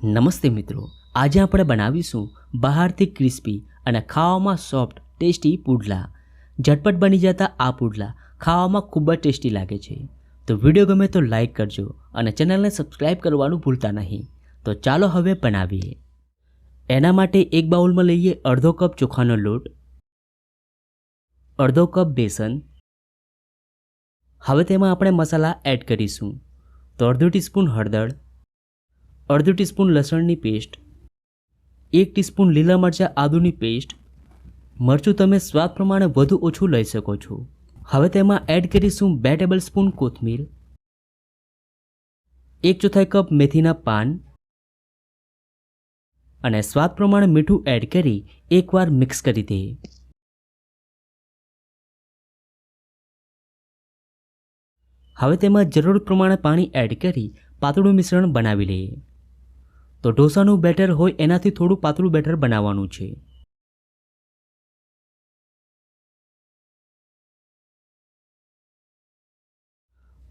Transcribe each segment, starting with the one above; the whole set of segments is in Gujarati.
નમસ્તે મિત્રો, આજે આપણે બનાવીશું બહારથી ક્રિસ્પી અને ખાવામાં સોફ્ટ, ટેસ્ટી પુડલા. ઝટપટ બની જતા આ પુડલા ખાવામાં ખૂબ જ ટેસ્ટી લાગે છે. તો વીડિયો ગમે તો લાઈક કરજો અને ચેનલને સબસ્ક્રાઈબ કરવાનું ભૂલતા નહીં. તો ચાલો હવે બનાવીએ. એના માટે એક બાઉલમાં લઈએ અડધો કપ ચોખાનો લોટ, અડધો કપ બેસન. હવે તેમાં આપણે મસાલા એડ કરીશું. તો અડધો ટીસ્પૂન હળદર અડધો ટીસ્પૂન લસણની પેસ્ટ, એક ટીસ્પૂન લીલા મરચાં આદુની પેસ્ટ. મરચું તમે સ્વાદ પ્રમાણે વધુ ઓછું લઈ શકો છો. હવે તેમાં એડ કરીશું બે ટેબલ સ્પૂન કોથમીર, એક ચોથાઈ કપ મેથીના પાન અને સ્વાદ પ્રમાણે મીઠું એડ કરી એકવાર મિક્સ કરી દઈએ. હવે તેમાં જરૂર પ્રમાણે પાણી એડ કરી પાતળું મિશ્રણ બનાવી લઈએ. તો ઢોસાનું બેટર હોય એનાથી થોડું પાતળું બેટર બનાવવાનું છે.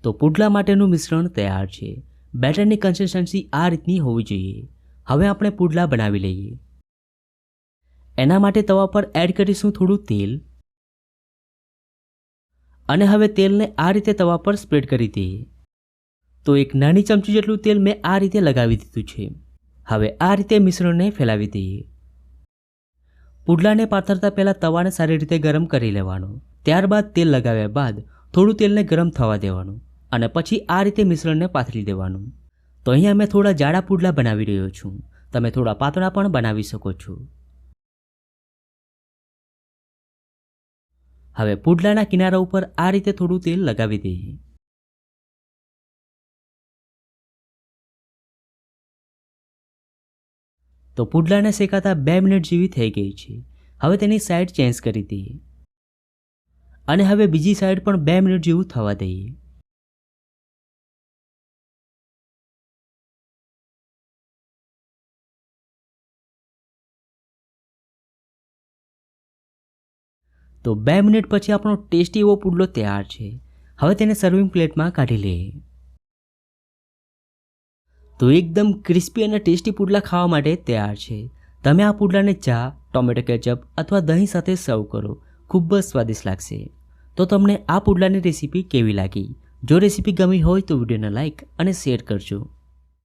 તો પુડલા માટેનું મિશ્રણ તૈયાર છે. બેટરની કન્સિસ્ટન્સી આ રીતની હોવી જોઈએ. હવે આપણે પુડલા બનાવી લઈએ. એના માટે તવા પર એડ કરીશું થોડું તેલ. અને હવે તેલને આ રીતે તવા પર સ્પ્રેડ કરી દઈએ. તો એક નાની ચમચી જેટલું તેલ મેં આ રીતે લગાવી દીધું છે. હવે આ રીતે મિશ્રણને ફેલાવી દઈએ. પુડલાને પાથરતા પહેલાં તવાને સારી રીતે ગરમ કરી લેવાનો. ત્યારબાદ તેલ લગાવ્યા બાદ થોડું તેલને ગરમ થવા દેવાનું અને પછી આ રીતે મિશ્રણને પાથરી દેવાનું. તો અહીંયા મેં થોડા જાડા પુડલા બનાવી રહ્યો છું. તમે થોડા પાતળા પણ બનાવી શકો છો. હવે પુડલાના કિનારા ઉપર આ રીતે થોડું તેલ લગાવી દઈએ. તો પુડલાને શેકાતા બે મિનિટ જેવી થઈ ગઈ છે. હવે તેની સાઈડ ચેન્જ કરી દઈએ. અને હવે બીજી સાઈડ પણ બે મિનિટ જેવું થવા દઈએ. તો બે મિનિટ પછી આપણો ટેસ્ટી એવો પુડલો તૈયાર છે. હવે તેને સર્વિંગ પ્લેટમાં કાઢી લઈએ. તો એકદમ ક્રિસ્પી અને ટેસ્ટી પુડલા ખાવા માટે તૈયાર છે. તમે આ પુડલાને ચા, ટોમેટો કેચઅપ અથવા દહીં સાથે સર્વ કરો. ખૂબ જ સ્વાદિષ્ટ લાગશે. તો તમને આ પુડલાની રેસીપી કેવી લાગી? જો રેસીપી ગમી હોય તો વિડીયોને લાઇક અને શેર કરજો.